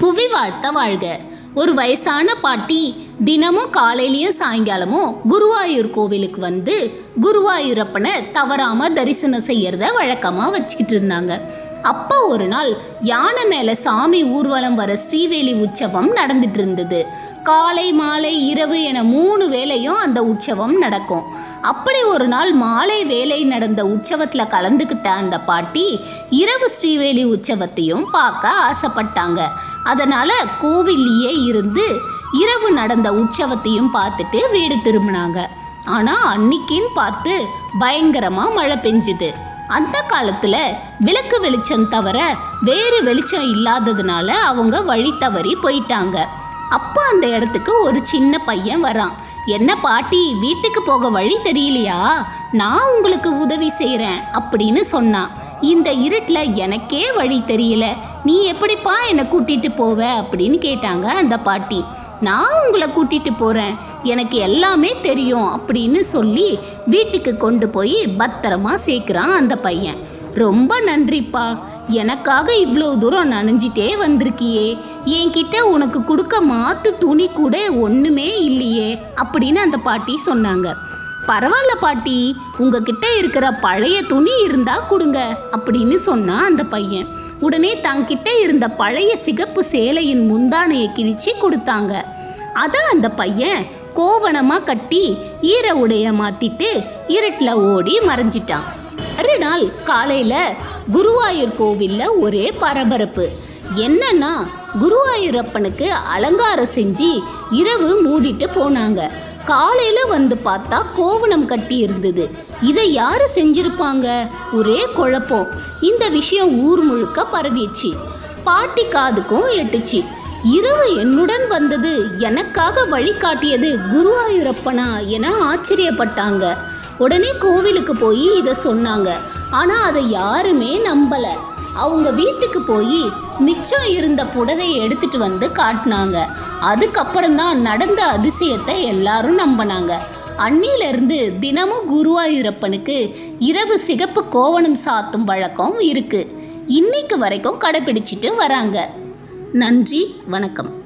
புவி வாழ்த்த வாழ்க. ஒரு வயசான பாட்டி தினமும் காலையிலையும் சாயங்காலமும் குருவாயூர் கோவிலுக்கு வந்து குருவாயூரப்பனை தவறாம தரிசனம் செய்யறத வழக்கமா வச்சுக்கிட்டு இருந்தாங்க. அப்போ ஒரு நாள் யானை மேல சாமி ஊர்வலம் வர ஸ்ரீவேலி உற்சவம் நடந்துட்டு இருந்தது. காலை மாலை இரவு என மூணு வேளையும் அந்த உற்சவம் நடக்கும். அப்படி ஒரு நாள் மாலை வேலை நடந்த உற்சவத்தில் கலந்துக்கிட்ட அந்த பாட்டி இரவு ஸ்ரீவேலி உற்சவத்தையும் பார்க்க ஆசைப்பட்டாங்க. அதனால் கோவில்லையே இருந்து இரவு நடந்த உற்சவத்தையும் பார்த்துட்டு வீடு திரும்பினாங்க. ஆனால் அன்னைக்குன்னு பார்த்து பயங்கரமாக மழை பெஞ்சுது. அந்த காலத்தில் விளக்கு வெளிச்சம் தவிர வேறு வெளிச்சம் இல்லாததுனால அவங்க வழி தவறி போயிட்டாங்க. அப்போ அந்த இடத்துக்கு ஒரு சின்ன பையன் வரான். என்ன பாட்டி வீட்டுக்கு போக வழி தெரியலையா? நான் உங்களுக்கு உதவி செய்கிறேன் அப்படின்னு சொன்னான். இந்த இருட்டில் எனக்கே வழி தெரியல. நீ எப்படிப்பா என்னை கூட்டிகிட்டு போவ? அப்படின்னு கேட்டாங்க அந்த பாட்டி. நான் உங்களை கூட்டிகிட்டு போகிறேன் எனக்கு எல்லாமே தெரியும் அப்படின்னு சொல்லி வீட்டுக்கு கொண்டு போய் பத்திரமா சேர்க்குறான் அந்த பையன். ரொம்ப நன்றிப்பா. எனக்காக இவ்வளோ தூரம் நனைஞ்சிட்டே வந்திருக்கியே. என்கிட்ட உனக்கு கொடுக்க மாத்து துணி கூட ஒன்றுமே இல்லையே அப்படின்னு அந்த பாட்டி சொன்னாங்க. பரவாயில்ல பாட்டி உங்ககிட்ட இருக்கிற பழைய துணி இருந்தா கொடுங்க அப்படின்னு சொன்னான் அந்த பையன். உடனே தங்கிட்ட இருந்த பழைய சிகப்பு சேலையின் முந்தானையை கிழிச்சு கொடுத்தாங்க. அதை அந்த பையன் கோவணமாக கட்டி ஈர உடைய மாத்திட்டு இருட்டில் ஓடி மறைஞ்சிட்டான். மறுநாள் காலையில குருவாயூர் கோவில்ல ஒரே பரபரப்பு. என்னன்னா குருவாயூரப்பனுக்கு அலங்காரம் செஞ்சு இரவு மூடிட்டு போனாங்க. காலையில வந்து பார்த்தா கோவணம் கட்டி இருந்தது. இதை யாரு செஞ்சிருப்பாங்க? ஒரே குழப்பம். இந்த விஷயம் ஊர் முழுக்க பரவிச்சு பாட்டி காதுக்கும் எட்டுச்சு. இரவு என்னுடன் வந்தது எனக்காக வழிகாட்டியது குருவாயூரப்பனா என ஆச்சரியப்பட்டாங்க. உடனே கோவிலுக்கு போய் இதை சொன்னாங்க. ஆனால் அதை யாருமே நம்பலை. அவங்க வீட்டுக்கு போய் மிச்சம் இருந்த புடவையை எடுத்துட்டு வந்து காட்டினாங்க. அதுக்கப்புறம் தான் நடந்த அதிசயத்தை எல்லாரும் நம்பினாங்க. அன்னிலிருந்து தினமும் குருவாயூரப்பனுக்கு இரவு சிகப்பு கோவணம் சாத்தும் வழக்கம் இருக்கு. இன்னைக்கு வரைக்கும் கடைபிடிச்சிட்டு வராங்க. நன்றி வணக்கம்.